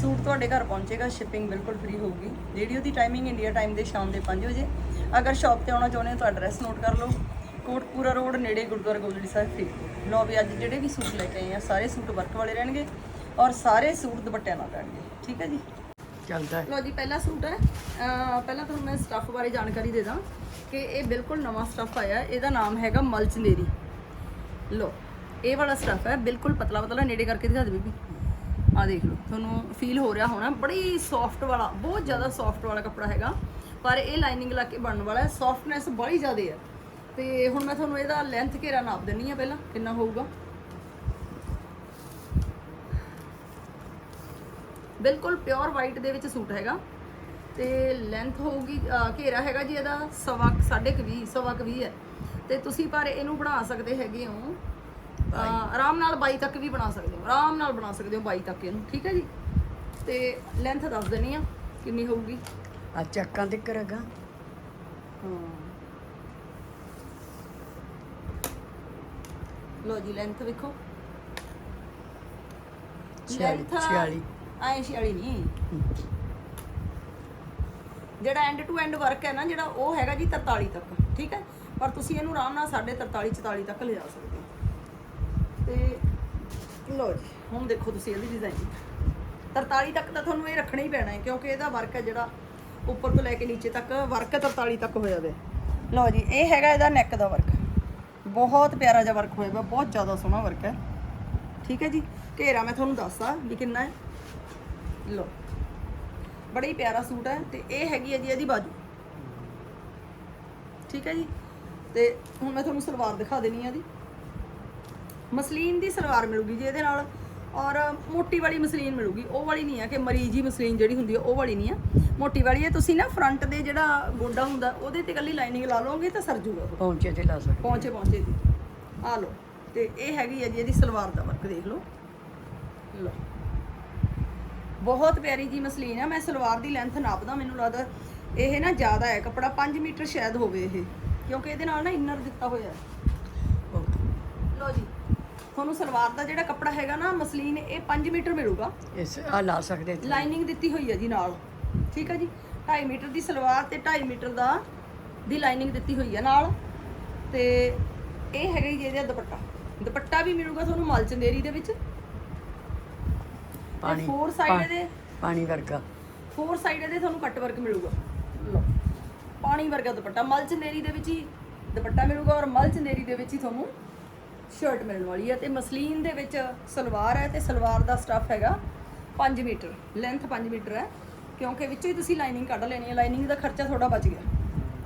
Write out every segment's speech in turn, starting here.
Suit ਤੁਹਾਡੇ ਘਰ ਪਹੁੰਚੇਗਾ ਸ਼ਿਪਿੰਗ ਬਿਲਕੁਲ ਫ੍ਰੀ ਹੋਊਗੀ। ਵੀਡੀਓ ਦੀ ਟਾਈਮਿੰਗ ਇੰਡੀਆ ਟਾਈਮ ਦੇ ਸ਼ਾਮ ਦੇ 5 ਵਜੇ। ਅਗਰ ਸ਼ਾਪ ਤੇ ਆਉਣਾ ਚਾਹੁੰਦੇ ਹੋ ਤਾਂ ਐਡਰੈਸ ਨੋਟ ਕਰ ਲਓ। ਕੋਟਪੂਰਾ ਰੋਡ ਨੇੜੇ ਗੁਰਦੁਆਰਾ ਗੋਬਿੰਦ ਸਾਹਿਬ ਫਰੀਦਕੋਟ ਲਓ ਵੀ ਅੱਜ ਜਿਹੜੇ ਵੀ ਸੂਟ ਲੈ ਕੇ ਆਏ ਆ ਸਾਰੇ ਸੂਟ ਵਰਕ ਵਾਲੇ ਰਹਿਣਗੇ ਔਰ ਸਾਰੇ ਸੂਟ ਦੁਪੱਟਿਆਂ ਨਾਲ ਰਹਿਣਗੇ ਠੀਕ ਹੈ ਜੀ? ਚੱਲਦਾ ਹੈ। ਲੋ ਜੀ ਪਹਿਲਾ ਸੂਟ ਹੈ। ਪਹਿਲਾਂ ਤੁਹਾਨੂੰ ਮੈਂ ਸਟੱਫ ਬਾਰੇ ਜਾਣਕਾਰੀ ਦੇ ਦਾਂ ਕਿ ਇਹ ਬਿਲਕੁਲ ਨਵਾਂ ਸਟੱਫ ਆਇਆ। ਇਹਦਾ ਨਾਮ ਹੈਗਾ ਮਲਚਨੇਰੀ। ਲੋ ਇਹ ਵਾਲਾ ਸਟੱਫ ਹੈ। ਬਿਲਕੁਲ ਪਤਲਾ ਪਤਲਾ ਨੇੜੇ ਕਰਕੇ ਦਿਖਾ ਦੇ ਬੀਬੀ। ਆ ਦੇਖ ਲਓ, ਤੁਹਾਨੂੰ ਫੀਲ ਹੋ ਰਿਹਾ ਹੋਣਾ, ਬੜੀ ਸੌਫਟ ਵਾਲਾ, ਬਹੁਤ ਜ਼ਿਆਦਾ ਸੌਫਟ ਵਾਲਾ ਕੱਪੜਾ ਹੈਗਾ, ਪਰ ਇਹ ਲਾਈਨਿੰਗ ਲਾ ਕੇ ਬਣਨ ਵਾਲਾ ਹੈ ਸੌਫਟਨੈਸ ਬੜੀ ਜ਼ਿਆਦਾ ਹੈ। ਤੇ ਹੁਣ ਮੈਂ ਤੁਹਾਨੂੰ ਇਹਦਾ ਲੈਂਥ ਘੇਰਾ ਨਾਪ ਦਿੰਨੀ ਆ ਪਹਿਲਾਂ, ਕਿੰਨਾ ਹੋਊਗਾ। ਬਿਲਕੁਲ ਪਿਓਰ ਵਾਈਟ ਦੇ ਵਿੱਚ ਸੂਟ ਹੈਗਾ। ਤੇ ਲੈਂਥ ਹੋਊਗੀ ਘੇਰਾ ਹੈਗਾ ਜੀ ਇਹਦਾ ਸਵਾ ਕੁ- ਸਾਢੇ ਕੁ ਵੀਹ, ਸਵਾ ਕੁ ਵੀਹ ਹੈ। ਤੇ ਤੁਸੀਂ ਪਰ ਇਹਨੂੰ ਬਣਾ ਸਕਦੇ ਹੈਗੇ ਹੋ ਆਰਾਮ ਨਾਲ 22 ਤੱਕ ਵੀ ਬਣਾ ਸਕਦੇ ਹੋ। ਆਰਾਮ ਨਾਲ ਬਣਾ ਸਕਦੇ ਹੋ 22 ਤੱਕ ਇਹਨੂੰ ਠੀਕ ਹੈ ਜੀ? ਤੇ ਲੈਂਥ ਦੱਸ ਦੇਣੀ ਆ ਕਿੰਨੀ ਹੋਊਗੀ? ਆ ਚੱਕਾਂ ਤੇ ਕਰੇਗਾ ਹਾਂ। ਲੋ ਜੀ ਲੈਂਥ ਵੇਖੋ। ਛਿਆਲੀ- ਛਿਆਲੀ। ਆਏ 46 ਨਹੀਂ। ਜਿਹੜਾ ਐਂਡ ਟੂ ਐਂਡ ਵਰਕ ਹੈ ਨਾ ਜਿਹੜਾ ਉਹ ਹੈਗਾ ਜੀ 43 ਤੱਕ ਠੀਕ ਹੈ? ਪਰ ਤੁਸੀਂ ਇਹਨੂੰ ਆਰਾਮ ਨਾਲ 43 44 ਤੱਕ ਲਿਜਾ ਸਕਦੇ ਹੋ। ਤੇ ਲੋ ਜੀ, ਹੁਣ ਦੇਖੋ ਤੁਸੀਂ ਇਹਦੀ ਡਿਜ਼ਾਈਨ 43 ਤੱਕ ਤਾਂ ਤੁਹਾਨੂੰ ਇਹ ਰੱਖਣਾ ਹੀ ਪੈਣਾ ਹੈ, ਕਿਉਂਕਿ ਇਹਦਾ ਵਰਕ ਹੈ ਜਿਹੜਾ ਉੱਪਰ ਤੋਂ ਲੈ ਕੇ ਨੀਚੇ ਤੱਕ ਵਰਕ 43 ਤੱਕ ਹੋਇਆ ਵੇ ਲਓ ਜੀ, ਇਹ ਹੈਗਾ ਇਹਦਾ ਨੈਕ ਦਾ ਵਰਕ ਬਹੁਤ ਪਿਆਰਾ ਜਿਹਾ ਵਰਕ ਹੋਇਆ ਵਾ ਬਹੁਤ ਜ਼ਿਆਦਾ ਸੋਹਣਾ ਵਰਕ ਹੈ। ਠੀਕ ਹੈ ਜੀ? ਘੇਰਾ ਮੈਂ ਤੁਹਾਨੂੰ ਦੱਸਦਾ ਵੀ ਕਿੰਨਾ ਹੈ। ਲਓ, ਬੜਾ ਹੀ ਪਿਆਰਾ ਸੂਟ ਹੈ ਤੇ ਇਹ ਹੈਗੀ ਹੈ ਜੀ ਇਹਦੀ ਬਾਜੂ। ਠੀਕ ਹੈ ਜੀ? ਤੇ ਹੁਣ ਮੈਂ ਤੁਹਾਨੂੰ ਸਲਵਾਰ ਦਿਖਾ ਦੇਣੀ ਆ ਇਹਦੀ। ਮਸਲੀਨ ਦੀ ਸਲਵਾਰ ਮਿਲੂਗੀ ਜੀ ਇਹਦੇ ਨਾਲ ਔਰ ਮੋਟੀ ਵਾਲੀ ਮਸਲੀਨ ਮਿਲੂਗੀ। ਉਹ ਵਾਲੀ ਨਹੀਂ ਆ ਕਿ ਮਰੀਜੀ ਮਸਲੀਨ ਜਿਹੜੀ ਹੁੰਦੀ ਆ ਉਹ ਵਾਲੀ ਨਹੀਂ ਆ। ਮੋਟੀ ਵਾਲੀ ਹੈ ਤੁਸੀਂ ਨਾ ਫਰੰਟ ਦੇ ਜਿਹੜਾ ਗੋਡਾ ਹੁੰਦਾ ਉਹਦੇ ਤੇ ਕੱਲੀ ਲਾਈਨਿੰਗ ਲਾ ਲਓਗੇ ਤਾਂ ਸਰ ਜੂਗਾ ਪਹੁੰਚੇ ਤੇ ਲਾ ਸਕਦੇ। ਪਹੁੰਚੇ ਪਹੁੰਚੇ ਦੀ। ਆ ਲਓ। ਤੇ ਇਹ ਹੈਗੀ ਹੈ ਜੀ ਇਹਦੀ ਸਲਵਾਰ ਦਾ ਵਰਕ ਦੇਖ ਲਓ। ਲਓ। ਬਹੁਤ ਪਿਆਰੀ ਜੀ ਮਸਲੀਨ ਹੈ ਮੈਂ ਸਲਵਾਰ ਦੀ ਲੈਂਥ ਨਾਪਦਾ ਮੈਨੂੰ ਲੱਗਦਾ ਇਹ ਨਾ ਜ਼ਿਆਦਾ ਹੈ। ਕੱਪੜਾ 5 ਮੀਟਰ ਸ਼ਾਇਦ ਹੋਵੇ ਇਹ ਕਿਉਂਕਿ ਇਹਦੇ ਨਾਲ ਨਾ ਇਨਰ ਦਿੱਤਾ ਹੋਇਆ ਹੈ। ਲਓ ਜੀ। ਤੁਹਾਨੂੰ ਸਲਵਾਰ ਦਾ ਜਿਹੜਾ ਕੱਪੜਾ ਹੈਗਾ ਨਾ ਮਸਲੀਨ ਇਹ 5 ਮੀਟਰ ਮਿਲੂਗਾ। ਇਸ ਆ ਲਾ ਸਕਦੇ ਤੇ। ਲਾਈਨਿੰਗ ਦਿੱਤੀ ਹੋਈ ਹੈ ਜੀ ਨਾਲ। ਠੀਕ ਹੈ ਜੀ? 2.5 ਮੀਟਰ ਦੀ ਸਲਵਾਰ ਤੇ 2.5 ਮੀਟਰ ਦਾ ਦੀ ਲਾਈਨਿੰਗ ਦਿੱਤੀ ਹੋਈ ਹੈ ਨਾਲ। ਤੇ ਇਹ ਹੈਗਾ ਜੀ ਇਹਦਾ ਦੁਪੱਟਾ। ਦੁਪੱਟਾ ਵੀ ਮਿਲੂਗਾ ਤੁਹਾਨੂੰ ਮਲਚੰਦੇਰੀ ਦੇ ਵਿੱਚ। ਪਾਣੀ ਫੋਰ ਸਾਈਡ ਪਾ- ਦੇ ਪਾਣੀ ਵਰਗਾ। ਫੋਰ ਸਾਈਡ ਦੇ ਤੁਹਾਨੂੰ ਕੱਟ ਵਰਕ ਮਿਲੂਗਾ। ਲਓ ਪਾਣੀ ਵਰਗਾ ਦੁਪੱਟਾ। ਮਲਚੰਦੇਰੀ ਦੇ ਵਿੱਚ ਹੀ ਦੁਪੱਟਾ ਮਿਲੂਗਾ ਔਰ ਮਲਚੰਦੇਰੀ ਦੇ ਵਿੱਚ ਹੀ ਤੁਹਾਨੂੰ ਸ਼ਰਟ ਮਿਲਣ ਵਾਲੀ ਹੈ ਤੇ ਮਸਲੀਨ ਦੇ ਵਿੱਚ ਸਲਵਾਰ ਹੈ ਤੇ ਸਲਵਾਰ ਦਾ ਸਟੱਫ ਹੈਗਾ 5 ਮੀਟਰ ਲੈਂਥ 5 ਮੀਟਰ ਹੈ, ਕਿਉਂਕਿ ਵਿੱਚੋਂ ਹੀ ਤੁਸੀਂ ਲਾਈਨਿੰਗ ਕੱਢ ਲੈਣੀ ਹੈ ਲਾਈਨਿੰਗ ਦਾ ਖਰਚਾ ਥੋੜਾ ਬਚ ਗਿਆ।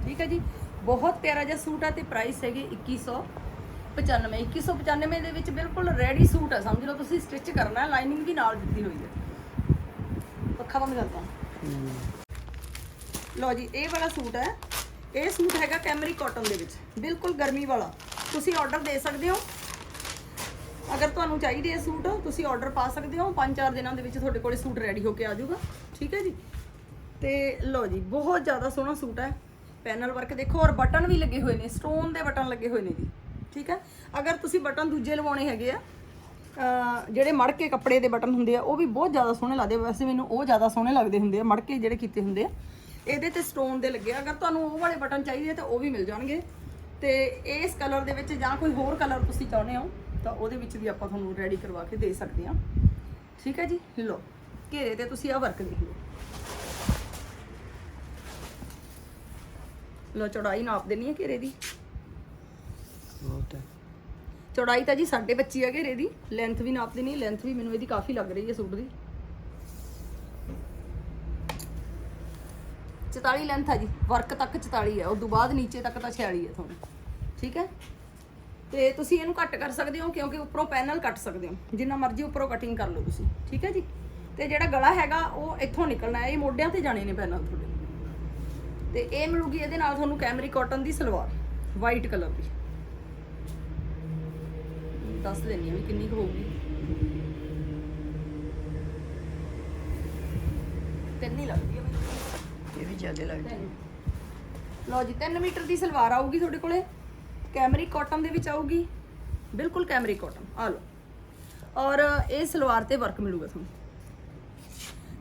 ਠੀਕ ਹੈ ਜੀ? ਬਹੁਤ ਪਿਆਰਾ ਜਿਹਾ ਸੂਟ ਹੈ ਤੇ ਪ੍ਰਾਈਸ ਹੈਗੇ 2195 2195 ਦੇ ਵਿੱਚ ਬਿਲਕੁਲ ਰੈਡੀ ਸੂਟ ਹੈ, ਸਮਝ ਲਓ ਤੁਸੀਂ ਸਟਿਚ ਕਰਨਾ ਹੈ ਲਾਈਨਿੰਗ ਵੀ ਨਾਲ ਦਿੱਤੀ ਹੋਈ ਹੈ। ਪੱਖਾ ਬੰਦ ਕਰਦਾ ਲਓ ਜੀ, ਇਹ ਵਾਲਾ ਸੂਟ ਹੈ, ਇਹ ਸੂਟ ਹੈਗਾ ਕੈਮਰੀ ਕਾਟਨ ਦੇ ਵਿੱਚ, ਬਿਲਕੁਲ ਗਰਮੀ ਵਾਲਾ। ਤੁਸੀਂ ਆਰਡਰ ਦੇ ਸਕਦੇ ਹੋ। ਅਗਰ ਤੁਹਾਨੂੰ ਚਾਹੀਦੇ ਹੈ ਸੂਟ, ਤੁਸੀਂ ਆਰਡਰ ਪਾ ਸਕਦੇ ਹੋ। 5-4 ਦਿਨਾਂ ਦੇ ਵਿੱਚ ਤੁਹਾਡੇ ਕੋਲੇ ਸੂਟ ਰੈਡੀ ਹੋ ਕੇ ਆ ਜਾਊਗਾ। ਠੀਕ ਹੈ ਜੀ? ਤੇ ਲਓ ਜੀ, ਬਹੁਤ ਜ਼ਿਆਦਾ ਸੋਹਣਾ ਸੂਟ ਹੈ। ਪੈਨਲ ਵਰਕ ਦੇਖੋ, ਔਰ ਬਟਨ ਵੀ ਲੱਗੇ ਹੋਏ ਨੇ ਸਟੋਨ ਦੇ ਬਟਨ ਲੱਗੇ ਹੋਏ ਨੇ ਜੀ। ਠੀਕ ਹੈ? ਅਗਰ ਤੁਸੀਂ ਬਟਨ ਦੂਜੇ ਲਵਾਉਣੇ ਹੈਗੇ ਆ ਜਿਹੜੇ ਮੜ ਕੇ ਕੱਪੜੇ ਦੇ ਬਟਨ ਹੁੰਦੇ ਆ, ਉਹ ਵੀ ਬਹੁਤ ਜ਼ਿਆਦਾ ਸੋਹਣੇ ਲੱਗਦੇ ਵੈਸੇ ਮੈਨੂੰ ਉਹ ਜ਼ਿਆਦਾ ਸੋਹਣੇ ਲੱਗਦੇ ਹੁੰਦੇ ਆ, ਮੜ ਕੇ ਜਿਹੜੇ ਕੀਤੇ ਹੁੰਦੇ ਆ। ਇਹਦੇ ਤੇ ਸਟੋਨ ਦੇ ਲੱਗੇ ਅਗਰ ਤੁਹਾਨੂੰ ਉਹ ਵਾਲੇ ਬਟਨ ਚਾਹੀਦੇ ਆ, ਤਾਂ ਉਹ ਵੀ ਮਿਲ ਜਾਣਗੇ। ਤੇ ਇਸ ਕਲਰ ਦੇ ਵਿੱਚ ਜਾਂ ਕੋਈ ਹੋਰ ਕਲਰ ਤੁਸੀਂ ਚਾਹੁੰਦੇ ਹੋ ਤਾਂ ਉਹਦੇ ਵਿੱਚ ਵੀ ਆਪਾਂ ਤੁਹਾਨੂੰ ਰੈਡੀ ਕਰਵਾ ਕੇ ਦੇ ਸਕਦੇ ਹਾਂ। ਠੀਕ ਹੈ ਜੀ? ਲਓ ਘੇਰੇ ਤੇ ਤੁਸੀਂ ਆ ਵਰਕ ਦੇਖ ਲਓ। ਲਓ ਚੌੜਾਈ ਨਾਪ ਦੇਣੀ ਹੈ ਘੇਰੇ ਦੀ। ਬਹੁਤ ਹੈ। ਚੌੜਾਈ ਤਾਂ ਜੀ 25 ਹੈ ਘੇਰੇ ਦੀ। ਲੈਂਥ ਵੀ ਨਾਪ ਦੇਣੀ ਲੈਂਥ ਵੀ ਮੈਨੂੰ ਇਹਦੀ ਕਾਫੀ ਲੱਗ ਰਹੀ ਹੈ ਸੂਟ ਦੀ। 44 ਲੈਂਥ ਹੈ ਜੀ ਵਰਕ ਤੱਕ 44 ਹੈ ਉਸ ਤੋਂ ਬਾਅਦ ਨੀਚੇ ਤੱਕ ਤਾਂ 46 ਹੈ ਤੁਹਾਨੂੰ, ਠੀਕ ਹੈ? ਤੇ ਤੁਸੀਂ ਇਹਨੂੰ ਕੱਟ ਕਰ ਸਕਦੇ ਹੋ, ਕਿਉਂਕਿ ਉੱਪਰੋਂ ਪੈਨਲ ਕੱਟ ਸਕਦੇ ਹੋ, ਜਿੰਨਾ ਮਰਜ਼ੀ ਉੱਪਰੋਂ ਕਟਿੰਗ ਕਰ ਲਓ ਤੁਸੀਂ, ਠੀਕ ਹੈ ਜੀ? ਤੇ ਜਿਹੜਾ ਗਲਾ ਹੈਗਾ, ਉਹ ਇੱਥੋਂ ਨਿਕਲਣਾ ਹੈ, ਇਹ ਮੋਢਿਆਂ ਤੇ ਜਾਣੇ ਨੇ ਪੈਨਲ ਤੁਹਾਡੇ। ਤੇ ਇਹ ਮਿਲੂਗੀ ਇਹਦੇ ਨਾਲ ਤੁਹਾਨੂੰ ਕੈਮਰੀ ਕਾਟਨ ਦੀ ਸਲਵਾਰ ਵਾਈਟ ਕਲਰ ਦੀ। ਦੱਸ ਦੇਣੀ ਆ ਵੀ ਕਿੰਨੀ ਕੁ ਹੋਊਗੀ। ਤਿੰਨ ਹੀ ਲੱਗਦੀ ਹੈ ਇਹ ਵੀ ਜ਼ਿਆਦਾ ਲੱਗਦੀ ਲਓ ਜੀ 3 ਮੀਟਰ ਦੀ ਸਲਵਾਰ ਆਊਗੀ ਤੁਹਾਡੇ ਕੋਲੇ। ਕੈਮਰੀ ਕਾਟਨ ਦੇ ਵਿੱਚ ਆਊਗੀ। ਬਿਲਕੁਲ ਕੈਮਰੀ ਕਾਟਨ, ਆ ਲਓ। ਔਰ ਇਹ ਸਲਵਾਰ ਤੇ ਵਰਕ ਮਿਲੂਗਾ ਤੁਹਾਨੂੰ।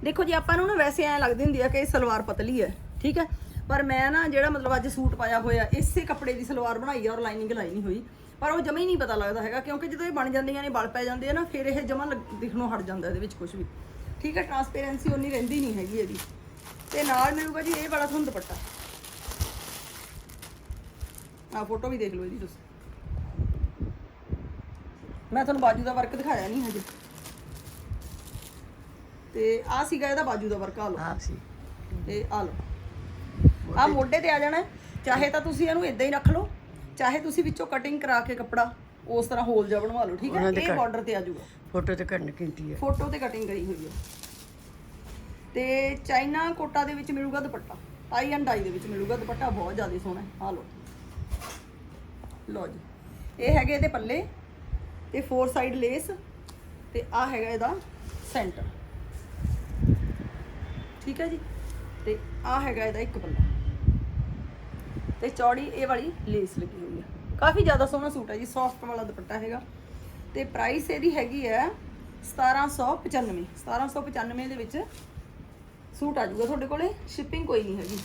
ਦੇਖੋ ਜੀ, ਆਪਾਂ ਨੂੰ ਨਾ ਵੈਸੇ ਐ ਲੱਗਦੀ ਹੁੰਦੀ ਆ ਕਿ ਇਹ ਸਲਵਾਰ ਪਤਲੀ ਹੈ, ਠੀਕ ਹੈ? ਪਰ ਮੈਂ ਨਾ ਜਿਹੜਾ ਮਤਲਬ ਅੱਜ ਸੂਟ ਪਾਇਆ ਹੋਇਆ, ਇਸੇ ਕੱਪੜੇ ਦੀ ਸਲਵਾਰ ਬਣਾਈ ਆ ਔਰ ਲਾਈਨਿੰਗ ਲਾਈ ਨਹੀਂ ਹੋਈ। ਪਰ ਉਹ ਜਮਾ ਹੀ ਨਹੀਂ ਪਤਾ ਲੱਗਦਾ ਹੈਗਾ, ਕਿਉਂਕਿ ਜਦੋਂ ਇਹ ਬਣ ਜਾਂਦੀਆਂ ਨੇ, ਬਲ ਪੈ ਜਾਂਦੇ ਆ ਨਾ, ਫਿਰ ਇਹ ਜਮਾ ਦਿਖਣੋਂ ਹਟ ਜਾਂਦਾ ਇਹਦੇ ਵਿੱਚ ਕੁਝ ਵੀ। ਠੀਕ ਹੈ ਟਰਾਂਸਪੇਰੈਂਸੀ ਉਨੀ ਰਹਿੰਦੀ ਨਹੀਂ ਹੈਗੀ ਇਹਦੀ। ਤੇ ਨਾਲ ਮਿਲੂਗਾ ਜੀ ਇਹ ਵਾਲਾ ਤੁਹਾਨੂੰ ਦੁਪੱਟਾ ਆ ਫੋਟੋ ਵੀ ਦੇਖ ਲਓ ਇਹਦੀ ਤੁਸੀਂ। ਮੈਂ ਤੁਹਾਨੂੰ ਬਾਜੂ ਦਾ ਵਰਕ ਦਿਖਾਇਆ ਨਹੀਂ ਹਜੇ। ਤੇ ਆ ਸੀਗਾ ਇਹਦਾ ਬਾਜੂ ਦਾ ਵਰਕ ਆ ਲਓ। ਹਾਂ ਸੀ। ਤੇ ਆ ਲਓ। ਆ ਮੋਢੇ। ਤੇ ਆ ਜਾਣਾ। ਚਾਹੇ ਤਾਂ ਤੁਸੀਂ ਇਹਨੂੰ ਇਦਾਂ ਹੀ ਰੱਖ ਲਓ ਚਾਹੇ ਤੁਸੀਂ ਵਿੱਚੋਂ ਕਟਿੰਗ ਕਰਾ ਕੇ ਕੱਪੜਾ ਉਸ ਤਰ੍ਹਾਂ ਹੋਲ ਜਿਹਾ ਬਣਵਾ ਲਓ ਠੀਕ ਹੈ? ਇਹ ਬਾਰਡਰ ਤੇ ਆ ਜਾਊਗਾ। ਫੋਟੋ ਤੇ ਘੱਟ ਕੀਮਤੀ ਹੈ। ਫੋਟੋ ਤੇ ਕਟਿੰਗ ਕਰੀ ਹੋਈ ਹੈ। ਤੇ ਚਾਈਨਾ ਕੋਟਾ ਦੇ ਵਿੱਚ ਮਿਲੂਗਾ ਦੁਪੱਟਾ। ਟਾਈ ਐਂਡ ਡਾਈ ਦੇ ਵਿੱਚ ਮਿਲੂਗਾ ਦੁਪੱਟਾ, ਬਹੁਤ ਜ਼ਿਆਦਾ ਸੋਹਣਾ ਹੈ। ਆ ਲਓ। ਲਓ ਜੀ। ਇਹ ਹੈਗੇ ਇਹਦੇ ਪੱਲੇ ਤੇ ਫੋਰ ਸਾਈਡ ਲੇਸ ਤੇ ਆ ਹੈਗਾ ਇਹਦਾ ਸੈਂਟਰ ਠੀਕ ਹੈ ਜੀ? ਤੇ ਆ ਹੈਗਾ ਇਹਦਾ ਇੱਕ ਪੱਲਾ। ਤੇ ਚੌੜੀ ਇਹ ਵਾਲੀ ਲੇਸ ਲੱਗੀ ਹੋਈ ਹੈ। ਕਾਫੀ ਜ਼ਿਆਦਾ ਸੋਹਣਾ ਸੂਟ ਹੈ ਜੀ ਸੌਫਟ ਵਾਲਾ ਦੁਪੱਟਾ ਹੈਗਾ। ਤੇ ਪ੍ਰਾਈਸ ਇਹਦੀ ਹੈਗੀ ਹੈ 1795 1795 ਦੇ ਵਿੱਚ ਸੂਟ ਆ ਜਾਊਗਾ ਤੁਹਾਡੇ ਕੋਲੇ ਸ਼ਿਪਿੰਗ ਕੋਈ ਨਹੀਂ ਹੈਗੀ।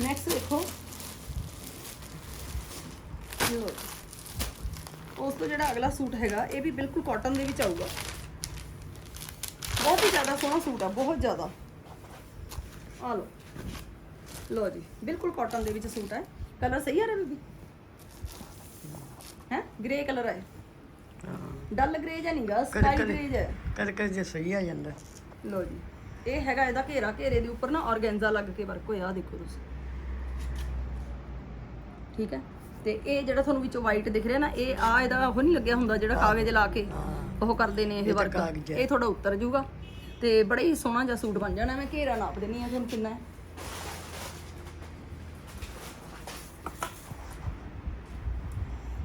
ਨੈਕਸਟ ਦੇਖੋ। ਉਸ ਤੋਂ ਜਿਹੜਾ ਅਗਲਾ ਸੂਟ ਹੈਗਾ ਇਹ ਵੀ ਬਿਲਕੁਲ ਕਾਟਨ ਦੇ ਵਿੱਚ ਆਊਗਾ। ਬਹੁਤ ਹੀ ਜ਼ਿਆਦਾ ਸੋਹਣਾ ਸੂਟ ਆ ਬਹੁਤ ਜ਼ਿਆਦਾ। ਆ ਲਓ। ਲਓ ਜੀ ਬਿਲਕੁਲ ਕਾਟਨ ਦੇ ਵਿੱਚ ਸੂਟ ਹੈ ਕਲਰ ਸਹੀ ਆ ਰਿਹਾ ਬੀਬੀ? ਹੈ? ਗ੍ਰੇ ਕਲਰ ਹੈ। ਡਲ ਗ੍ਰੇ ਜਾਂ ਨਹੀਂਗਾ ਸਕਾਈ ਗ੍ਰੇ ਹੈ ਕਦੇ ਕਦੇ ਜੇ ਸਹੀ ਆ ਜਾਂਦਾ। ਲਓ ਜੀ। ਇਹ ਹੈਗਾ ਇਹਦਾ ਘੇਰਾ ਘੇਰੇ ਦੇ ਉੱਪਰ ਨਾ ਆਰਗੈਂਜ਼ਾ ਲੱਗ ਕੇ ਵਰਕ ਹੋਇਆ ਦੇਖੋ ਤੁਸੀਂ। ਠੀਕ ਹੈ? ਤੇ ਇਹ ਜਿਹੜਾ ਤੁਹਾਨੂੰ ਵਿੱਚੋਂ ਵਾਈਟ ਦਿਖ ਰਿਹਾ ਨਾ ਇਹ ਆ ਇਹਦਾ ਉਹ ਨਹੀਂ ਲੱਗਿਆ ਹੁੰਦਾ ਜਿਹੜਾ ਕਾਗਜ਼ ਲਾ ਕੇ ਉਹ ਕਰਦੇ ਨੇ ਇਹ ਵਰਕ। ਇਹ ਥੋੜਾ ਉੱਤਰ ਜਾਊਗਾ। ਤੇ ਬੜਾ ਹੀ ਸੋਹਣਾ ਜਿਹਾ ਸੂਟ ਬਣ ਜਾਣਾ ਮੈਂ ਘੇਰਾ ਨਾਪ ਦੇਣੀ ਆ ਤੁਹਾਨੂੰ ਕਿੰਨਾ ਹੈ।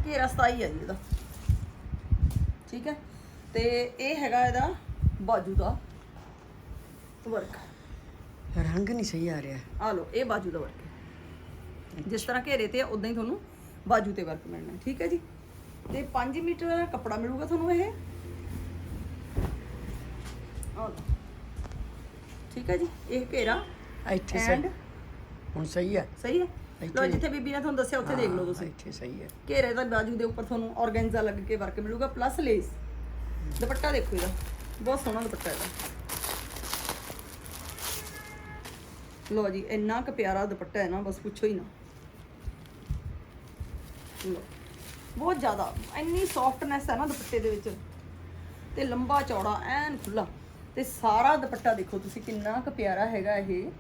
ਘੇਰਾ 27 ਹੈ ਜੀ ਇਹਦਾ। ਠੀਕ ਹੈ? ਤੇ ਇਹ ਹੈਗਾ ਇਹਦਾ ਬਾਜੂ ਦਾ। ਵਰਕ ਰੰਗ ਨਹੀਂ ਸਹੀ ਆ ਰਿਹਾ। ਆ ਲਓ ਇਹ ਬਾਜੂ ਦਾ ਵਰਕ ਹੈ। ਜਿਸ ਤਰ੍ਹਾਂ ਘੇਰੇ ਤੇ ਉਦਾਂ ਹੀ ਤੁਹਾਨੂੰ ਬਾਜੂ ਤੇ ਵਰਕ ਮਿਲਣਾ ਠੀਕ ਹੈ ਜੀ? ਤੇ 5 ਮੀਟਰ ਦਾ ਕੱਪੜਾ ਮਿਲੂਗਾ ਤੁਹਾਨੂੰ ਇਹ? ਠੀਕ ਹੈ ਜੀ? ਇਹ ਘੇਰਾ ਇੱਥੇ ਸਹੀ। ਹੁਣ ਸਹੀ ਹੈ ਸਹੀ ਹੈ? ਇੱਥੇ- ਜਿੱਥੇ ਬੀਬੀ ਨੇ ਤੁਹਾਨੂੰ ਦੱਸਿਆ ਉੱਥੇ ਦੇਖ ਲਓ ਤੁਸੀਂ। ਇੱਥੇ ਸਹੀ ਹੈ। ਘੇਰੇ ਦਾ ਬਾਜੂ ਦੇ ਉੱਪਰ ਤੁਹਾਨੂੰ ਆਰਗੈਂਜ਼ਾ ਲੱਗ ਕੇ ਵਰਕ ਮਿਲੂਗਾ ਪਲੱਸ ਲੇਸ ਦੁਪੱਟਾ ਦੇਖੋ ਇਹਦਾ। ਬਹੁਤ ਸੋਹਣਾ ਦੁਪੱਟਾ ਇਹਦਾ। ਲੋ ਜੀ ਇੰਨਾ ਕੁ ਪਿਆਰਾ ਦੁਪੱਟਾ ਹੈ ਨਾ ਬਸ ਪੁੱਛੋ ਹੀ ਨਾ। ਲਓ ਬਹੁਤ ਜ਼ਿਆਦਾ ਇੰਨੀ ਸੌਫਟਨੈਸ ਹੈ ਨਾ ਦੁਪੱਟੇ ਦੇ ਵਿੱਚ। ਤੇ ਲੰਬਾ ਚੌੜਾ ਐਨ ਖੁੱਲਾ ਤੇ ਸਾਰਾ ਦੁਪੱਟਾ ਦੇਖੋ ਤੁਸੀਂ ਕਿੰਨਾ ਕੁ ਪਿਆਰਾ ਹੈਗਾ ਇਹ।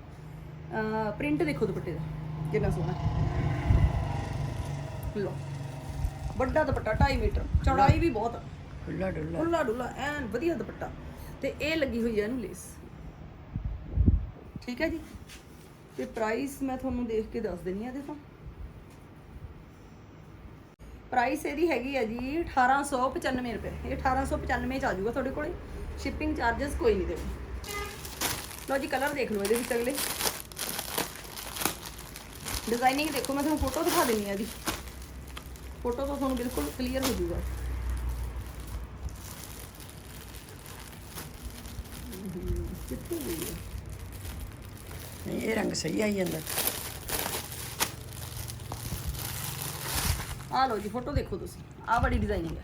ਪ੍ਰਿੰਟ ਦੇਖੋ ਦੁਪੱਟੇ ਦਾ ਕਿੰਨਾ ਸੋਹਣਾ। ਲੋ ਵੱਡਾ ਦੁਪੱਟਾ 2.5 ਮੀਟਰ ਚੌੜਾਈ ਵੀ ਬਹੁਤ। ਖੁੱਲਾ ਡੁੱਲਾ ਖੁੱਲਾ ਡੁੱਲਾ ਐਨ ਵਧੀਆ ਦੁਪੱਟਾ। ਤੇ ਇਹ ਲੱਗੀ ਹੋਈ ਹੈ ਇਹਨੂੰ ਲੇਸ ਠੀਕ ਹੈ ਜੀ? ਤੇ ਪ੍ਰਾਈਸ ਮੈਂ ਤੁਹਾਨੂੰ ਦੇਖ ਕੇ ਦੱਸ ਦਿੰਨੀ ਆ ਇਹਦੇ ਤੋਂ ਪ੍ਰਾਈਸ ਇਹਦੀ ਹੈਗੀ ਆ ਜੀ 1895 ਰੁਪਏ। ਇਹ 1895 ਚ ਆ ਜਾਊਗਾ ਤੁਹਾਡੇ ਕੋਲੇ। ਸ਼ਿਪਿੰਗ ਚਾਰजेस ਕੋਈ ਨਹੀਂ ਦੇਣੇ। ਲਓ ਜੀ ਕਲਰ ਦੇਖ ਲਓ ਇਹਦੇ ਵਿੱਚ ਅਗਲੇ। ਡਿਜ਼ਾਈਨਿੰਗ ਦੇਖੋ, ਮੈਂ ਤੁਹਾਨੂੰ ਫੋਟੋ ਦਿਖਾ ਦਿੰਨੀ ਆ ਜੀ। ਫੋਟੋ ਤੋਂ ਤੁਹਾਨੂੰ ਬਿਲਕੁਲ ਕਲੀਅਰ ਹੋ ਜਾਊਗਾ। ਕਿੱਥੇ ਗਈ ਨਹੀਂ ਇਹ ਰੰਗ ਸਹੀ ਆਈ ਜਾਂਦਾ। ਆ ਲਓ ਜੀ ਫੋਟੋ ਦੇਖੋ ਤੁਸੀਂ। ਆ ਬੜੀ ਡਿਜ਼ਾਈਨਿੰਗ ਹੈ।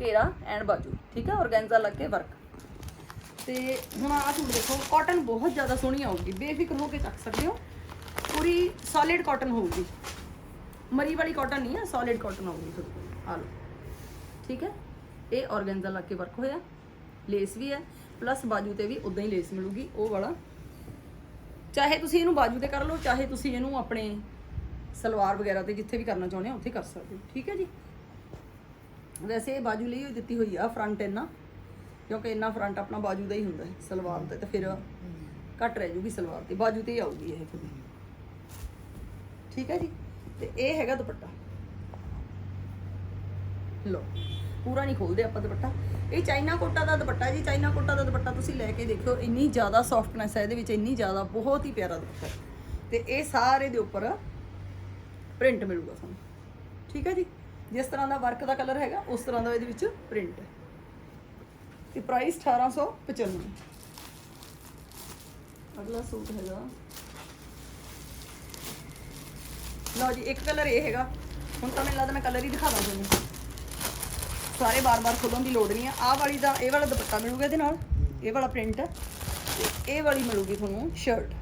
ਘੇਰਾ ਐਂਡ ਬਾਜੂ, ਠੀਕ ਹੈ? ਔਰਗੈਂਜ਼ਾ ਲੱਗ ਕੇ ਵਰਕ ਤੇ ਹੁਣ ਆ ਸੂਟ ਦੇਖੋ ਕਾਟਨ ਬਹੁਤ ਜ਼ਿਆਦਾ ਸੋਹਣੀ ਆਊਗੀ। ਬੇਫਿਕਰ ਹੋ ਕੇ ਚੱਕ ਸਕਦੇ ਹੋ। ਪੂਰੀ ਸੋਲਿਡ ਕਾਟਨ ਹੋਊਗੀ। ਮਰੀ ਵਾਲੀ ਕਾਟਨ ਨਹੀਂ ਹੈ ਸੋਲਿਡ ਕਾਟਨ ਆਊਗੀ ਤੁਹਾਡੇ ਕੋਲ ਆ ਲਓ। ਠੀਕ ਹੈ? ਇਹ ਔਰਗੈਂਜ਼ਾ ਲੱਗ ਕੇ ਵਰਕ ਹੋਇਆ। ਲੇਸ ਵੀ ਹੈ। ਪਲੱਸ ਬਾਜੂ ਤੇ ਵੀ ਉਦਾਂ ਹੀ ਲੇਸ ਮਿਲੂਗੀ। ਉਹ ਵਾਲਾ ਚਾਹੇ ਤੁਸੀਂ ਇਹਨੂੰ ਬਾਜੂ ਤੇ ਕਰ ਲਓ, ਚਾਹੇ ਤੁਸੀਂ ਇਹਨੂੰ ਆਪਣੇ ਸਲਵਾਰ ਵਗੈਰਾ ਤੇ ਜਿੱਥੇ ਵੀ ਕਰਨਾ ਚਾਹੁੰਦੇ ਹੋ, ਉੱਥੇ ਕਰ ਸਕਦੇ ਹੋ। ਠੀਕ ਹੈ ਜੀ? ਵੈਸੇ ਇਹ ਬਾਜੂ ਲਈ ਹੋਈ ਦਿੱਤੀ ਹੋਈ ਆ ਫਰੰਟ ਇੰਨਾ, ਕਿਉਂਕਿ ਇੰਨਾ ਫਰੰਟ ਆਪਣਾ ਬਾਜੂ ਦਾ ਹੀ ਹੁੰਦਾ ਹੈ, ਸਲਵਾਰ ਤੇ ਤਾਂ ਫਿਰ ਘੱਟ ਰਹਿ ਜੂਗੀ ਸਲਵਾਰ ਤੇ, ਬਾਜੂ ਤੇ ਹੀ ਆਊਗੀ ਇਹ। ਫਿਰ ਠੀਕ ਹੈ ਜੀ? ਤੇ ਇਹ ਹੈਗਾ ਦੁਪੱਟਾ। ਲੋ ਪੂਰਾ ਨਹੀਂ ਖੋਲਦੇ ਆਪਾਂ ਦੁਪੱਟਾ। ਇਹ ਚਾਈਨਾ ਕੋਟਾ ਦਾ ਦੁਪੱਟਾ ਜੀ, ਚਾਈਨਾ ਕੋਟਾ ਦਾ ਦੁਪੱਟਾ ਤੁਸੀਂ ਲੈ ਕੇ ਦੇਖਿਓ, ਇੰਨੀ ਜ਼ਿਆਦਾ ਸੌਫਟਨੈਸ ਹੈ ਇਹਦੇ ਵਿੱਚ, ਇੰਨੀ ਜ਼ਿਆਦਾ, ਬਹੁਤ ਹੀ ਪਿਆਰਾ ਦੁਪੱਟਾ ਹੈ। ਤੇ ਇਹ ਸਾਰੇ ਦੇ ਉੱਪਰ ਪ੍ਰਿੰਟ ਮਿਲੂਗਾ ਤੁਹਾਨੂੰ। ਠੀਕ ਹੈ ਜੀ? ਜਿਸ ਤਰ੍ਹਾਂ ਦਾ ਵਰਕ ਦਾ ਕਲਰ ਹੈਗਾ, ਉਸ ਤਰ੍ਹਾਂ ਦਾ ਇਹਦੇ ਵਿੱਚ ਪ੍ਰਿੰਟ ਹੈ। ਤੇ ਪ੍ਰਾਈਸ 1895 ਅਗਲਾ ਸੂਟ ਹੈਗਾ। ਲਓ ਜੀ, ਇੱਕ ਕਲਰ ਇਹ ਹੈਗਾ। ਹੁਣ ਤਾਂ ਮੈਨੂੰ ਲੱਗਦਾ ਮੈਂ ਕਲਰ ਹੀ ਦਿਖਾ ਦਾਂ ਤੁਹਾਨੂੰ। ਸਾਰੇ ਬਾਰ-ਬਾਰ ਖੋਲਣ ਦੀ ਲੋੜ ਨਹੀਂ ਆ। ਆਹ ਵਾਲੀ ਦਾ ਇਹ ਵਾਲਾ ਦੁਪੱਟਾ ਮਿਲੂਗਾ ਇਹਦੇ ਨਾਲ। ਇਹ ਵਾਲਾ ਪ੍ਰਿੰਟ। ਇਹ ਵਾਲੀ ਮਿਲੂਗੀ ਤੁਹਾਨੂੰ ਸ਼ਰਟ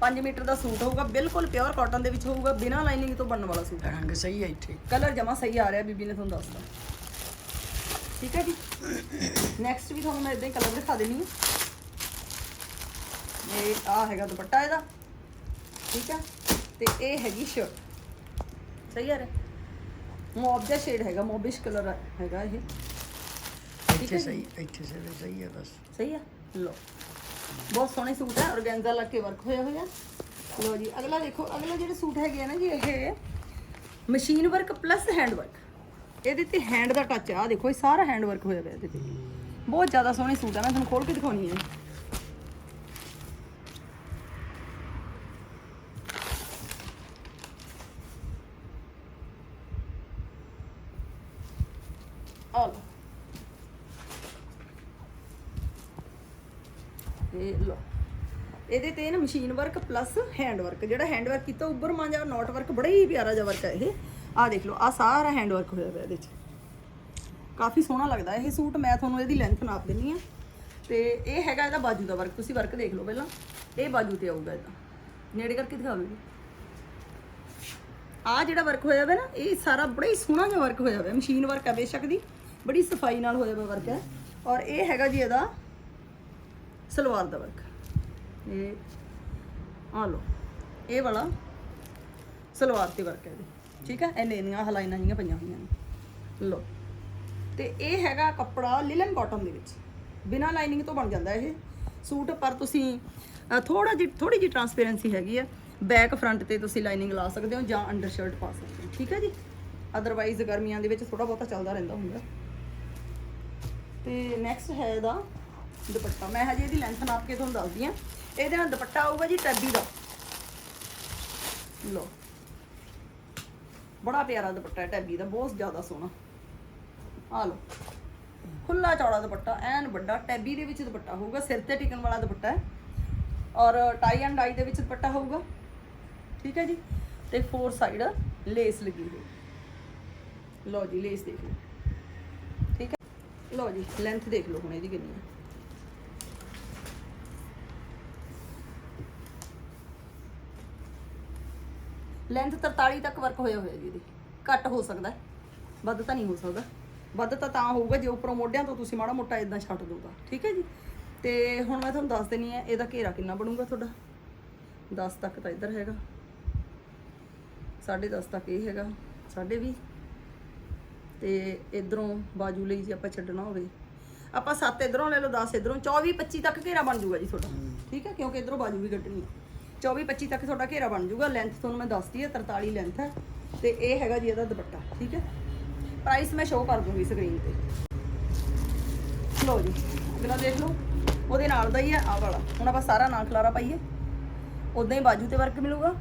5 ਮੀਟਰ ਦਾ ਸੂਟ ਹੋਊਗਾ ਬਿਲਕੁਲ ਪਿਓਰ ਕਾਟਨ ਦੇ ਵਿੱਚ ਹੋਊਗਾ ਬਿਨਾਂ ਲਾਈਨਿੰਗ ਤੋਂ ਬਣਨ ਵਾਲਾ ਸੂਟ। ਰੰਗ ਸਹੀ ਹੈ ਇੱਥੇ। ਕਲਰ ਜਮਾ ਸਹੀ ਆ ਰਿਹਾ ਬੀਬੀ ਨੇ ਤੁਹਾਨੂੰ ਦੱਸਤਾ। ਠੀਕ ਹੈ ਜੀ? ਨੈਕਸਟ ਵੀ ਤੁਹਾਨੂੰ ਮੈਂ ਇਦਾਂ ਹੀ ਕਲਰ ਦਿਖਾ ਦੇਣੀ ਹੈ ਇਹ ਆ ਹੈਗਾ ਦੁਪੱਟਾ ਇਹਦਾ। ਠੀਕ ਹੈ ਤੇ ਇਹ ਹੈਗੀ ਸ਼ਰਟ ਸਹੀ ਆ ਰਿਹਾ? ਮੌਬ ਦਾ ਸ਼ੇਡ ਹੈਗਾ ਮੌਬਿਸ਼ ਕਲਰ ਹੈਗਾ ਇਹ। ਇੱਥੇ ਸਹੀ ਇੱਥੇ ਸਹੀ ਸਹੀ ਹੈ ਬਸ। ਸਹੀ ਹੈ ਲੋ ਬਹੁਤ ਸੋਹਣੇ ਸੂਟ ਹੈ ਔਰਗੈਂਜ਼ਾ ਲੱਗ ਕੇ ਵਰਕ ਹੋਇਆ ਹੋਇਆ। ਲੋ ਜੀ ਅਗਲਾ ਦੇਖੋ ਅਗਲਾ ਜਿਹੜੇ ਸੂਟ ਹੈਗੇ ਆ ਨਾ ਜੀ ਇਹ machine work plus hand work ਇਹਦੇ ਤੇ ਹੈਂਡ ਦਾ ਟੱਚ ਆ ਦੇਖੋ ਇਹ ਸਾਰਾ ਹੈਂਡ ਵਰਕ ਹੋਇਆ ਹੋਇਆ ਇਹਦੇ ਤੇ। ਬਹੁਤ ਜ਼ਿਆਦਾ ਸੋਹਣੇ ਸੂਟ ਆ ਮੈਂ ਤੁਹਾਨੂੰ ਖੋਲ ਕੇ ਦਿਖਾਉਣੀ ਹੈ ਆ ਲਓ ਇਹ ਲੋ ਇਹਦੇ ਤੇ ਨਾ machine work plus hand work ਜਿਹੜਾ ਹੈਂਡ ਵਰਕ ਕੀਤਾ ਉੱਪਰ ਮਾਂਜਾ ਨੋਟ ਵਰਕ ਬੜਾ ਹੀ ਪਿਆਰਾ ਜਿਹਾ ਵਰਕ ਹੈ ਇਹ। ਆਹ ਦੇਖ ਲਓ, ਆਹ ਸਾਰਾ ਹੈਂਡ ਵਰਕ ਹੋਇਆ ਹੋਇਆ ਇਹਦੇ 'ਚ। ਕਾਫੀ ਸੋਹਣਾ ਲੱਗਦਾ ਇਹ ਸੂਟ, ਮੈਂ ਤੁਹਾਨੂੰ ਇਹਦੀ ਲੈਂਥ ਨਾਪ ਦਿੰਨੀ ਆ। ਤੇ ਇਹ ਹੈਗਾ ਇਹਦਾ ਬਾਜੂ ਦਾ ਵਰਕ ਤੁਸੀਂ ਵਰਕ ਦੇਖ ਲਓ ਪਹਿਲਾਂ। ਇਹ ਬਾਜੂ ਤੇ ਆਊਗਾ ਇਹਦਾ। ਨੇੜੇ ਕਰਕੇ ਦਿਖਾਓ ਜੀ। ਆ ਜਿਹੜਾ ਵਰਕ ਹੋਇਆ ਹੋਇਆ ਨਾ, ਇਹ ਸਾਰਾ ਬੜਾ ਹੀ ਸੋਹਣਾ ਜਿਹਾ ਵਰਕ ਹੋਇਆ ਹੋਇਆ ਮਸ਼ੀਨ ਵਰਕ ਹੈ ਬੇਸ਼ੱਕ ਦੀ। ਬੜੀ ਸਫ਼ਾਈ ਨਾਲ ਹੋਇਆ ਹੋਇਆ ਵਰਕ ਹੈ ਔਰ ਇਹ ਹੈਗਾ ਜੀ ਇਹਦਾ ਸਲਵਾਰ ਦਾ ਵਰਕ ਇਹ ਆ ਲਓ। ਇਹ ਵਾਲਾ ਸਲਵਾਰ ਤੇ ਵਰਕ ਹੈ ਇਹਦੇ। ਠੀਕ ਹੈ? ਇਹ ਲੈਣੀਆਂ ਹਲਾਈਨਾਂ ਜੀਆਂ ਪਈਆਂ ਹੋਈਆਂ ਨੇ। ਲਓ। ਤੇ ਇਹ ਹੈਗਾ ਕੱਪੜਾ ਲਿਲਨ ਕਾਟਨ ਦੇ ਵਿੱਚ। ਬਿਨਾ ਲਾਈਨਿੰਗ ਤੋਂ ਬਣ ਜਾਂਦਾ ਇਹ। ਸੂਟ ਪਰ ਤੁਸੀਂ ਥੋੜਾ ਜਿਹੀ ਥੋੜੀ ਜਿਹੀ ਟਰਾਂਸਪੇਰੈਂਸੀ ਹੈਗੀ ਹੈ। ਬੈਕ ਫਰੰਟ ਤੇ ਤੁਸੀਂ ਲਾਈਨਿੰਗ ਲਾ ਸਕਦੇ ਹੋ ਜਾਂ ਅੰਡਰ ਸ਼ਰਟ ਪਾ ਸਕਦੇ ਹੋ। ਠੀਕ ਹੈ ਜੀ? ਅਦਰਵਾਈਜ਼ ਗਰਮੀਆਂ ਦੇ ਵਿੱਚ ਥੋੜਾ ਬਹੁਤਾ ਚੱਲਦਾ ਰਹਿੰਦਾ ਹੁੰਦਾ। ਤੇ ਨੈਕਸਟ ਹੈ ਇਹਦਾ ਦੁਪੱਟਾ। ਮੈਂ ਹਜੇ ਇਹਦੀ ਲੈਂਥ ਨਾਪ ਕੇ ਤੁਹਾਨੂੰ ਦੱਸਦੀ ਆ ਇਹਦੇ ਨਾਲ ਦੁਪੱਟਾ ਆਊਗਾ ਜੀ ਟੈਬੀ ਦਾ। ਲੋ ਬੜਾ ਪਿਆਰਾ ਦੁਪੱਟਾ ਹੈ ਟੈਬੀ ਦਾ, ਬਹੁਤ ਜ਼ਿਆਦਾ ਸੋਹਣਾ। ਆ ਲੋ ਖੁੱਲਾ ਚੌੜਾ ਦੁਪੱਟਾ, ਐਨ ਵੱਡਾ ਟੈਬੀ ਦੇ ਵਿੱਚ ਦੁਪੱਟਾ ਹੋਊਗਾ, ਸਿਰ ਤੇ ਟਿਕਣ ਵਾਲਾ ਦੁਪੱਟਾ ਹੈ। ਔਰ ਟਾਈ ਐਂਡ ਡਾਈ ਦੇ ਵਿੱਚ ਦੁਪੱਟਾ ਹੋਊਗਾ। ਠੀਕ ਹੈ ਜੀ? ਤੇ ਫੋਰ ਸਾਈਡ ਲੇਸ ਲੱਗੀ ਹੋਈ। ਲਓ ਜੀ ਲੇਸ ਦੇਖ ਲਓ। ਠੀਕ ਹੈ? ਲਓ ਜੀ ਲੈਂਥ ਦੇਖ ਲਓ ਹੁਣ ਇਹਦੀ ਕਿੰਨੀ ਹੈ। ਲੈਂਥ 43 ਤੱਕ ਵਰਕ ਹੋਇਆ ਹੋਇਆ ਜੀ ਇਹਦੀ। ਘੱਟ ਹੋ ਸਕਦਾ ਵੱਧ ਤਾਂ ਨਹੀਂ ਹੋ ਸਕਦਾ। ਵੱਧ ਤਾਂ ਤਾਂ ਹੋਊਗਾ ਜੇ ਉੱਪਰੋਂ ਮੋਢਿਆਂ ਤੋਂ ਤੁਸੀਂ ਮਾੜਾ ਮੋਟਾ ਇਦਾਂ ਛੱਡ ਦੋਗਾ ਠੀਕ ਹੈ ਜੀ? ਤੇ ਹੁਣ ਮੈਂ ਤੁਹਾਨੂੰ ਦੱਸ ਦੇਣੀ ਹੈ ਇਹਦਾ ਘੇਰਾ ਕਿੰਨਾ ਬਣੂਗਾ ਤੁਹਾਡਾ? 10 ਤੱਕ ਤਾਂ ਇੱਧਰ ਹੈਗਾ। 10.5 ਤੱਕ ਇਹ ਹੈਗਾ 20 ਤੇ ਇਧਰੋਂ ਬਾਜੂ ਲਈ ਜੇ ਆਪਾਂ ਛੱਡਣਾ ਹੋਵੇ। ਆਪਾਂ 7 ਇਧਰੋਂ ਲੈ ਲਓ 10 ਇਧਰੋਂ। 24 25 ਤੱਕ ਘੇਰਾ ਬਣ ਜਾਊਗਾ ਜੀ ਤੁਹਾਡਾ। ਠੀਕ ਹੈ? ਕਿਉਂਕਿ ਇਧਰੋਂ ਬਾਜੂ ਵੀ ਕੱਢਣੀ ਹੈ। 24 25 ਤੱਕ ਤੁਹਾਡਾ ਘੇਰਾ ਬਣ ਜਾਊਗਾ। ਲੈਂਥ ਤੁਹਾਨੂੰ ਮੈਂ ਦੱਸਦੀ ਹੈ 43 ਲੈਂਥ ਹੈ। ਤੇ ਇਹ ਹੈਗਾ ਜੀ ਇਹਦਾ ਦੁਪੱਟਾ ਠੀਕ ਹੈ? ਪ੍ਰਾਈਸ ਮੈਂ ਸ਼ੋਅ ਕਰ ਦੂੰਗੀ ਸਕਰੀਨ ਤੇ। ਲਓ ਜੀ ਅਗਲਾ ਦੇਖ ਲਓ। ਉਹਦੇ ਨਾਲ ਦਾ ਹੀ ਹੈ ਆਹ ਵਾਲਾ। ਹੁਣ ਆਪਾਂ ਸਾਰਾ ਨਾਂ ਖਲਾਰਾ ਪਾਈਏ। ਉਦਾਂ ਹੀ ਬਾਜੂ ਤੇ ਵਰਕ ਮਿਲੂਗਾ।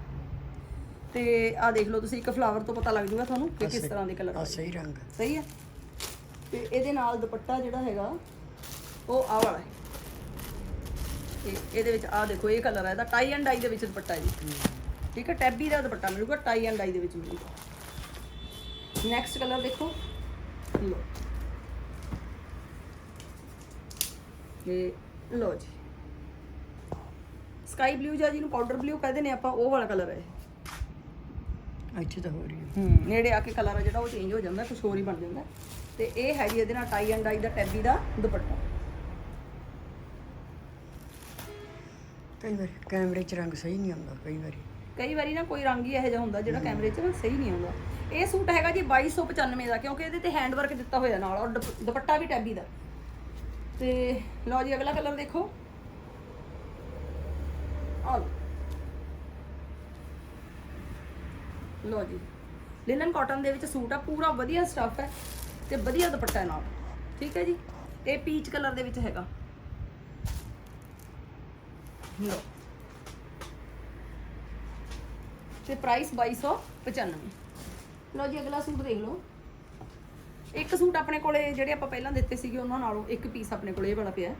ਤੇ ਆਹ ਦੇਖ ਲਓ ਤੁਸੀਂ ਇੱਕ ਫਲਾਵਰ ਤੋਂ ਪਤਾ ਲੱਗ ਜਾਊਗਾ ਤੁਹਾਨੂੰ ਕਿ ਕਿਸ ਤਰ੍ਹਾਂ ਦੇ ਕਲਰ ਆ ਸਹੀ ਰੰਗ। ਸਹੀ ਹੈ? ਤੇ ਇਹਦੇ ਨਾਲ ਦੁਪੱਟਾ ਜਿਹੜਾ ਹੈਗਾ ਉਹ ਆਹ ਵਾਲਾ ਹੈ। ਤੇ ਇਹਦੇ ਵਿੱਚ ਆਹ ਦੇਖੋ ਇਹ ਕਲਰ ਹੈ ਇਹਦਾ ਟਾਈ ਐਂਡ ਡਾਈ ਦੇ ਵਿੱਚ ਦੁਪੱਟਾ ਜੀ। ਠੀਕ ਹੈ ਟੈਬੀ ਦਾ ਦੁਪੱਟਾ ਮਿਲੂਗਾ ਟਾਈ ਐਂਡ ਡਾਈ ਦੇ ਵਿੱਚ ਮਿਲੂਗਾ। ਨੈਕਸਟ ਕਲਰ ਦੇਖੋ ਲੋ ਇਹ ਲੋ ਜੀ। ਸਕਾਈ ਬਲੂ ਜਾਂ ਜਿਹਨੂੰ ਪਾਊਡਰ ਬਲੂ ਕਹਿੰਦੇ ਨੇ ਆਪਾਂ ਉਹ ਵਾਲਾ ਕਲਰ ਹੈ ਇਹ। ਇੱਥੇ ਤਾਂ ਹੋ ਰਹੀ ਹੈ। ਹੂੰ ਨੇੜੇ ਆ ਕੇ ਕਲਰ ਆ ਜਿਹੜਾ ਉਹ ਚੇਂਜ ਹੋ ਜਾਂਦਾ ਕੁਝ ਹੋਰ ਹੀ ਬਣ ਜਾਂਦਾ। ਤੇ ਇਹ ਹੈ ਜੀ ਇਹਦੇ ਨਾਲ ਟਾਈ ਐਂਡ ਡਾਈ ਦਾ ਟੈਬੀ ਦਾ ਦੁਪੱਟਾ। ਕਈ ਵਾਰੀ ਕੈਮਰੇ 'ਚ ਰੰਗ ਸਹੀ ਨਹੀਂ ਆਉਂਦਾ ਕਈ ਵਾਰੀ। ਕਈ ਵਾਰੀ ਨਾ ਕੋਈ ਰੰਗ ਹੀ ਇਹੋ ਜਿਹਾ ਹੁੰਦਾ ਜਿਹੜਾ ਕੈਮਰੇ 'ਚ ਸਹੀ ਨਹੀਂ ਆਉਂਦਾ। ਇਹ ਸੂਟ ਹੈਗਾ ਜੀ 2295 ਦਾ ਕਿਉਂਕਿ ਇਹਦੇ ਤੇ ਹੈਂਡ ਵਰਕ ਦਿੱਤਾ ਹੋਇਆ ਨਾਲ ਔਰ ਦੁਪ- ਦੁਪੱਟਾ ਵੀ ਟੈਬੀ ਦਾ। ਤੇ ਲਓ ਜੀ ਅਗਲਾ ਕਲਰ ਦੇਖੋ। ਆ ਲਓ। ਲਓ ਜੀ ਲਿਨਨ ਕਾਟਨ ਦੇ ਵਿੱਚ ਸੂਟ ਆ ਪੂਰਾ ਵਧੀਆ ਸਟਫ ਹੈ ਤੇ ਵਧੀਆ ਦੁਪੱਟਾ ਹੈ ਨਾਲ। ਠੀਕ ਹੈ ਜੀ? ਇਹ ਪੀਚ ਕਲਰ ਦੇ ਵਿੱਚ ਹੈਗਾ। ਲਓ। ਤੇ ਪ੍ਰਾਈਸ 2295 ਲਓ ਜੀ ਅਗਲਾ ਸੂਟ ਦੇਖ ਲਓ। ਇੱਕ ਸੂਟ ਆਪਣੇ ਕੋਲੇ ਜਿਹੜੇ ਆਪਾਂ ਪਹਿਲਾਂ ਦਿੱਤੇ ਸੀਗੇ ਉਹਨਾਂ ਨਾਲੋਂ ਇੱਕ ਪੀਸ ਆਪਣੇ ਕੋਲੇ ਇਹ ਵਾਲਾ ਪਿਆ।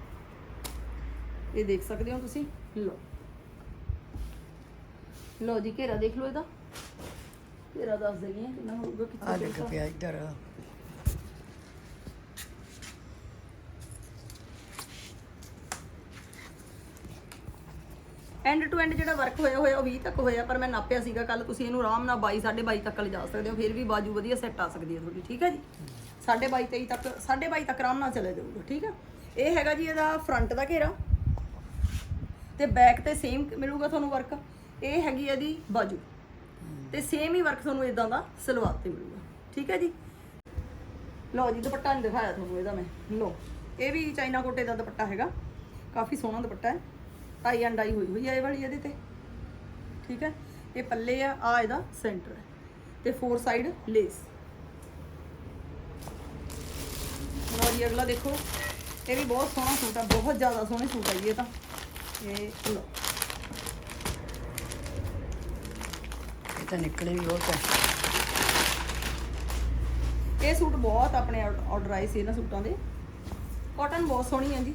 ਇਹ ਦੇਖ ਸਕਦੇ ਹੋ ਤੁਸੀਂ। ਲਓ। ਲਓ ਜੀ ਘੇਰਾ ਦੇਖ ਲਓ ਇਹਦਾ। ਘੇਰਾ ਦੱਸ ਹੈ ਕਿੰਨਾ ਹੋਊਗਾ ਆ ਕਿੱਥੇ ਦੇਖ ਪਿਆ ਇੱਧਰ। ਐਂਡ ਟੂ ਐਂਡ ਜਿਹੜਾ ਵਰਕ ਹੋਇਆ ਹੋਇਆ, ਉਹ 20 ਤੱਕ ਹੋਇਆ, ਪਰ ਮੈਂ ਨਾਪਿਆ ਸੀਗਾ ਕੱਲ ਤੁਸੀਂ ਇਹਨੂੰ ਆਰਾਮ ਨਾਲ 22 22.5 ਤੱਕ ਲਿਜਾ ਸਕਦੇ ਹੋ, ਫਿਰ ਵੀ ਬਾਜੂ ਵਧੀਆ ਸੈੱਟ ਆ ਸਕਦੀ ਹੈ ਤੁਹਾਡੀ, ਠੀਕ ਹੈ ਜੀ? 22 23 ਤੱਕ 22 ਤੱਕ ਆਰਾਮ ਨਾਲ ਚਲੇ ਜਾਊਗਾ, ਠੀਕ ਹੈ? ਇਹ ਹੈਗਾ ਜੀ ਇਹਦਾ ਫਰੰਟ ਦਾ ਘੇਰਾ। ਤੇ ਬੈਕ ਤੇ ਸੇਮ ਮਿਲੂਗਾ ਤੁਹਾਨੂੰ ਵਰਕ ਇਹ ਹੈਗੀ ਇਹਦੀ ਬਾਜੂ। ਤੇ ਸੇਮ ਹੀ ਵਰਕ ਤੁਹਾਨੂੰ ਇਦਾਂ ਦਾ ਸਲਵਾਰ ਤੇ ਮਿਲੂਗਾ, ਠੀਕ ਹੈ ਜੀ? ਲਓ ਜੀ, ਦੁਪੱਟਾ ਨਹੀਂ ਦਿਖਾਇਆ ਤੁਹਾਨੂੰ ਇਹਦਾ ਮੈਂ। ਲਓ, ਇਹ ਵੀ ਚਾਈਨਾ ਕੋਟੇ ਦਾ ਦੁਪੱਟਾ ਹੈਗਾ। ਕਾਫੀ ਸੋਹਣਾ ਦੁਪੱਟਾ ਹੈ। ਟਾਈ ਐਂਡ ਡਾਈ ਹੋਈ ਹੋਈ ਹੈ ਇਹ ਵਾਲੀ ਇਹਦੇ ਤੇ। ਠੀਕ ਹੈ? ਇਹ ਪੱਲੇ ਆ ਆ ਇਹਦਾ ਸੈਂਟਰ ਹੈ। ਤੇ ਫੋਰ ਸਾਈਡ ਲੇਸ ਲਓ ਜੀ ਅਗਲਾ ਦੇਖੋ। ਇਹ ਵੀ ਬਹੁਤ ਸੋਹਣਾ ਸੂਟ ਹੈ ਬਹੁਤ ਜ਼ਿਆਦਾ ਸੋਹਣੇ ਸੂਟ ਹੈ ਜੀ ਇਹ ਤਾਂ। ਇਹ ਲਓ। ਇਹ ਤਾਂ ਨਿਕਲੇ ਵੀ ਬਹੁਤ ਹੈ ਇਹ ਸੂਟ ਬਹੁਤ ਆਪਣੇ ਆਰਡਰ ਆਏ ਸੀ ਇਹਨਾਂ ਸੂਟਾਂ ਦੇ। ਕਾਟਨ ਬਹੁਤ ਸੋਹਣੀ ਹੈ ਜੀ।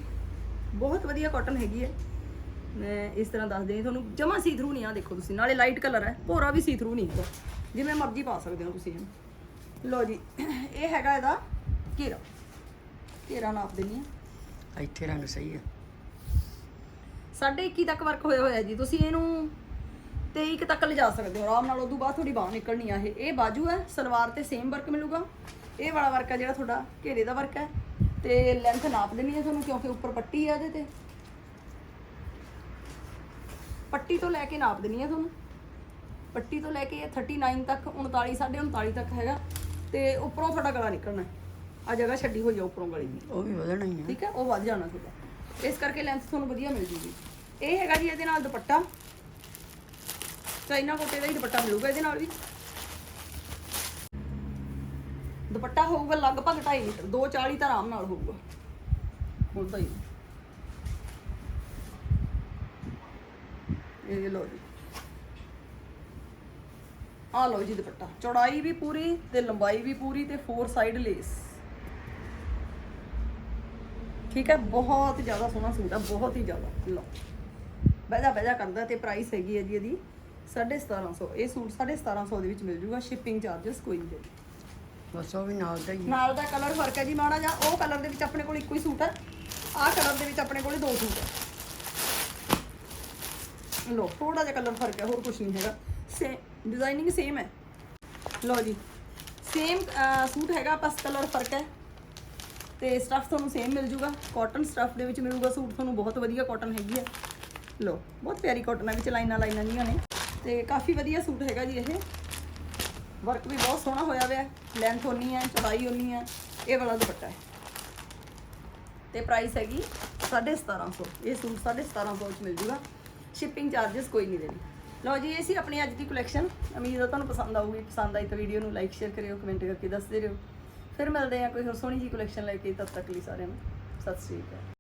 ਬਹੁਤ ਵਧੀਆ ਕਾਟਨ ਹੈਗੀ ਹੈ ਮੈਂ ਇਸ ਤਰ੍ਹਾਂ ਦੱਸ ਦੇਣੀ ਤੁਹਾਨੂੰ ਜਮਾ ਸੀ ਥਰੂ ਨਹੀਂ ਆ ਦੇਖੋ ਤੁਸੀਂ। ਨਾਲੇ ਲਾਈਟ ਕਲਰ ਹੈ ਭੋਰਾ ਵੀ ਸੀ ਥਰੂ ਨਹੀਂ ਹੈਗਾ। ਜਿਵੇਂ ਮਰਜ਼ੀ ਪਾ ਸਕਦੇ ਹੋ ਤੁਸੀਂ ਇਹਨੂੰ। ਲਓ ਜੀ ਇਹ ਹੈਗਾ ਇਹਦਾ ਘੇਰਾ। ਘੇਰਾ ਨਾਪ ਦੇਣੀ ਹੈ। ਇੱਥੇ ਰੰਗ ਸਹੀ ਹੈ। ਸਾਢੇ 21 ਤੱਕ ਵਰਕ ਹੋਇਆ ਹੋਇਆ ਜੀ। ਤੁਸੀਂ ਇਹਨੂੰ 23 ਕੁ ਤੱਕ ਲਿਜਾ ਸਕਦੇ ਹੋ। ਆਰਾਮ ਨਾਲ ਉਦੋਂ ਬਾਅਦ ਥੋੜੀ ਬਾਹ ਨਿਕਲਣੀ ਆ ਇਹ। ਇਹ ਬਾਜੂ ਹੈ ਸਲਵਾਰ ਤੇ ਸੇਮ ਵਰਕ ਮਿਲੂਗਾ। ਇਹ ਵਾਲਾ ਵਰਕ ਹੈ ਜਿਹੜਾ ਤੁਹਾਡਾ ਘੇਰੇ ਦਾ ਵਰਕ ਹੈ। ਤੇ ਲੈਂਥ ਨਾਪ ਦੇਣੀ ਹੈ ਤੁਹਾਨੂੰ ਕਿਉਂਕਿ ਉੱਪਰ ਪੱਟੀ ਹੈ ਇਹਦੇ ਤੇ। ਪੱਟੀ ਤੋਂ ਲੈ ਕੇ ਨਾਪ ਦੇਣੀ ਹੈ ਤੁਹਾਨੂੰ। ਪੱਟੀ ਤੋਂ ਲੈ ਕੇ ਇਹ 39 ਤੱਕ 39 39.5 ਤੱਕ ਹੈਗਾ। ਤੇ ਉੱਪਰੋਂ ਤੁਹਾਡਾ ਗਲਾ ਨਿਕਲਣਾ ਆ ਜਗ੍ਹਾ ਛੱਡੀ ਹੋਈ ਹੈ ਉੱਪਰੋਂ ਗਲੇ ਦੀ। ਉਹ ਵੀ ਵਧਣਾ ਹੀ ਹੈ ਠੀਕ ਹੈ? ਉਹ ਵੱਧ ਜਾਣਾ ਤੁਹਾਡਾ। ਇਸ ਕਰਕੇ ਲੈਂਥ ਤੁਹਾਨੂੰ ਵਧੀਆ ਮਿਲ ਜੂਗੀ। ਇਹ ਹੈਗਾ ਜੀ ਇਹਦੇ ਨਾਲ ਦੁਪੱਟਾ। ਚਾਈਨਾ ਕੋਟੇ ਦਾ ਹੀ ਦੁਪੱਟਾ ਮਿਲੂਗਾ ਇਹਦੇ ਨਾਲ ਵੀ। ਦੁਪੱਟਾ ਹੋਊਗਾ ਲਗਭਗ 2.5 ਮੀਟਰ 240 ਤਾਂ ਆਰਾਮ ਨਾਲ ਹੋਊਗਾ। ਹੁੰਦਾ ਹੀ। ਇਹ ਲੋ ਜੀ। ਆ ਲੋ ਜੀ ਦੁਪੱਟਾ। ਚੌੜਾਈ ਵੀ ਪੂਰੀ ਤੇ ਲੰਬਾਈ ਵੀ ਪੂਰੀ ਤੇ ਫੋਰ ਸਾਈਡ ਲੇਸ ਠੀਕ ਹੈ? ਬਹੁਤ ਜ਼ਿਆਦਾ ਸੋਹਣਾ ਸੂਟ ਹੈ ਬਹੁਤ ਹੀ ਜ਼ਿਆਦਾ। ਲਓ। ਬਹਿਜਾ ਬਹਿਜਾ ਕਰਦਾ ਤੇ ਪ੍ਰਾਈਸ ਹੈਗੀ ਹੈ ਜੀ ਇਹਦੀ 1750 ਇਹ ਸੂਟ 1750 ਦੇ ਵਿੱਚ ਮਿਲ ਜੂਗਾ ਸ਼ਿਪਿੰਗ ਚਾਰजेस ਕੋਈ ਨਹੀਂ ਦੇਣੀ ਬਸ ਉਹ ਵੀ ਨਾਲ ਦਾ ਹੀ ਹੈ। ਨਾਲ ਦਾ ਕਲਰ ਫ਼ਰਕ ਹੈ ਜੀ ਮਾੜਾ ਜਿਹਾ। ਉਹ ਕਲਰ ਦੇ ਵਿੱਚ ਆਪਣੇ ਕੋਲ ਇੱਕੋ ਹੀ ਸੂਟ ਹੈ। ਆਹ ਕਲਰ ਦੇ ਵਿੱਚ ਆਪਣੇ ਕੋਲ ਦੋ ਸੂਟ ਹੈ। ਲੋ ਥੋੜਾ ਜਿਹਾ ਕਲਰ ਫ਼ਰਕ ਹੈ, ਹੋਰ ਕੁਝ ਨਹੀਂ ਹੈਗਾ। ਸੇ ਡਿਜ਼ਾਈਨਿੰਗ ਸੇਮ ਹੈ। ਲੋ ਜੀ ਸੇਮ ਸੂਟ ਹੈਗਾ ਬਸ ਕਲਰ ਫ਼ਰਕ ਹੈ। ਤੇ ਸਟਫ ਤੁਹਾਨੂੰ ਸੇਮ ਮਿਲ ਜੂਗਾ। ਕਾਟਨ ਸਟਫ ਦੇ ਵਿੱਚ ਮਿਲੂਗਾ ਸੂਟ, ਤੁਹਾਨੂੰ ਬਹੁਤ ਵਧੀਆ ਕਾਟਨ ਹੈਗੀ ਹੈ। ਲੋ ਬਹੁਤ ਪਿਆਰੀ ਕਾਟਨ ਹੈ, ਵਿੱਚ ਲਾਈਨਾਂ ਲਾਈਨਾਂ ਜੀਆਂ ਨੇ। ਤੇ ਕਾਫੀ ਵਧੀਆ ਸੂਟ ਹੈਗਾ ਜੀ ਇਹ। ਵਰਕ ਵੀ ਬਹੁਤ ਸੋਹਣਾ ਹੋਇਆ ਹੋਇਆ ਲੈਂਥ ਉਨੀ ਹੈ, ਚੌੜਾਈ ਉਨੀ ਹੈ। ਇਹ ਵਾਲਾ ਦੁਪੱਟਾ ਹੈ। ਤੇ ਪ੍ਰਾਈਸ ਹੈਗੀ 1750 ਇਹ ਸੂਟ 1750 ਵਿੱਚ ਮਿਲ ਜੂਗਾ। ਸ਼ਿਪਿੰਗ ਚਾਰजेस ਕੋਈ ਨਹੀਂ ਦੇਣੀ। ਲਓ ਜੀ, ਇਹ ਸੀ ਆਪਣੀ ਅੱਜ ਦੀ ਕਲੈਕਸ਼ਨ ਉਮੀਦ ਹੈ ਤੁਹਾਨੂੰ ਪਸੰਦ ਆਊਗੀ, ਪਸੰਦ ਆਈ ਤਾਂ ਵੀਡੀਓ ਨੂੰ ਲਾਈਕ ਸ਼ੇਅਰ ਕਰਿਓ ਕਮੈਂਟ ਕਰਕੇ ਦੱਸਦੇ ਰਹੋ। ਫਿਰ ਮਿਲਦੇ ਹਾਂ ਕੋਈ ਹੋਰ ਸੋਹਣੀ ਜੀ ਕਲੈਕਸ਼ਨ ਲੈ ਕੇ। ਤਦ ਤੱਕ ਲਈ ਸਾਰਿਆਂ ਨੂੰ, ਸਤਿ ਸ੍ਰੀ ਅਕਾਲ।